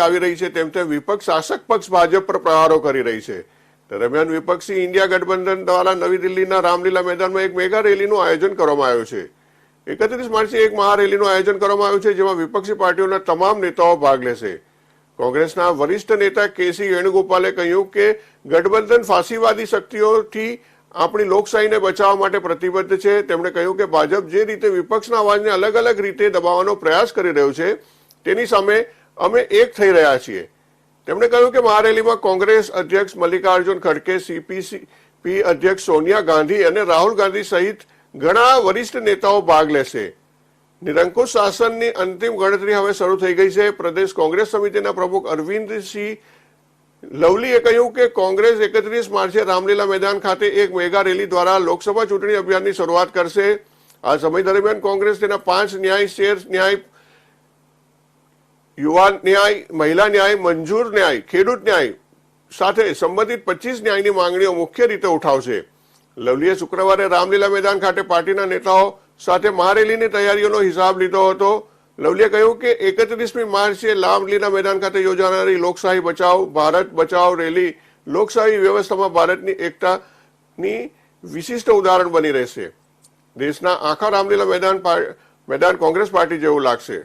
આવી રહી છે, તેમ તેમ વિપક્ષ શાસક પક્ષ ભાજપ પર પ્રહારો કરી રહી છે. દરમિયાન વિપક્ષી ઇન્ડિયા ગઠબંધન દ્વારા નવી દિલ્હીના રામલીલા મેદાનમાં એક મેગા રેલીનું આયોજન કરવામાં આવ્યું છે. એકત્રીસ માર્ચે એક મહારેલીનું આયોજન કરવામાં આવ્યું છે, જેમાં વિપક્ષી પાર્ટીઓના તમામ નેતાઓ ભાગ લેશે. કોંગ્રેસના વરિષ્ઠ નેતા કેસી વેણુગોપાલે કહ્યું કે ગઠબંધન ફાસીવાદી શક્તિઓથી આપણી લોકશાહીને બચાવવા માટે પ્રતિબદ્ધ છે. તેમણે કહ્યું કે ભાજપ જે રીતે વિપક્ષના અવાજને અલગ અલગ રીતે દબાવવાનો પ્રયાસ કરી રહ્યો છે, તેની સામે અમે એક થઈ રહ્યા છીએ. તેમણે કહ્યું કે મહારેલીમાં કોંગ્રેસ અધ્યક્ષ મલ્લિકાર્જુન ખડકે સીપીસી અધ્યક્ષ સોનિયા ગાંધી અને રાહુલ ગાંધી સહિત ઘણા વરિષ્ઠ નેતાઓ ભાગ લેશે. નિરંકુશ શાસનની અંતિમ ગણતરી હવે શરૂ થઈ ગઈ છે. પ્રદેશ કોંગ્રેસ સમિતિના પ્રમુખ અરવિંદસિંહ લવલીએ કહ્યું કે કોંગ્રેસ એકત્રીસ માર્ચે રામલીલા મેદાન ખાતે એક મેગા રેલી દ્વારા લોકસભા ચૂંટણી અભિયાનની શરૂઆત કરશે. આ સમય દરમિયાન કોંગ્રેસ તેના પાંચ ન્યાય શેર ન્યાય યુવા ન્યાય, મહિલા ન્યાય, મંજૂર ન્યાય, ખેડૂત ન્યાય સાથે સંબંધિત પચીસ ન્યાયની માંગણીઓ મુખ્ય રીતે ઉઠાવશે. લવલીએ શુક્રવારે રામલીલા મેદાન ખાતે પાર્ટીના નેતાઓ સાથે મહારેલીની તૈયારીઓનો હિસાબ લીધો હતો. લવલીએ કહ્યું કે એકત્રીસમી માર્ચે રામલીલા મેદાન ખાતે યોજાનારી લોકશાહી બચાવ, ભારત બચાવ રેલી લોકશાહી વ્યવસ્થામાં ભારતની એકતાની વિશિષ્ટ ઉદાહરણ બની રહેશે. દેશના આખા રામલીલા મેદાન મેદાન કોંગ્રેસ પાર્ટી જેવું લાગશે.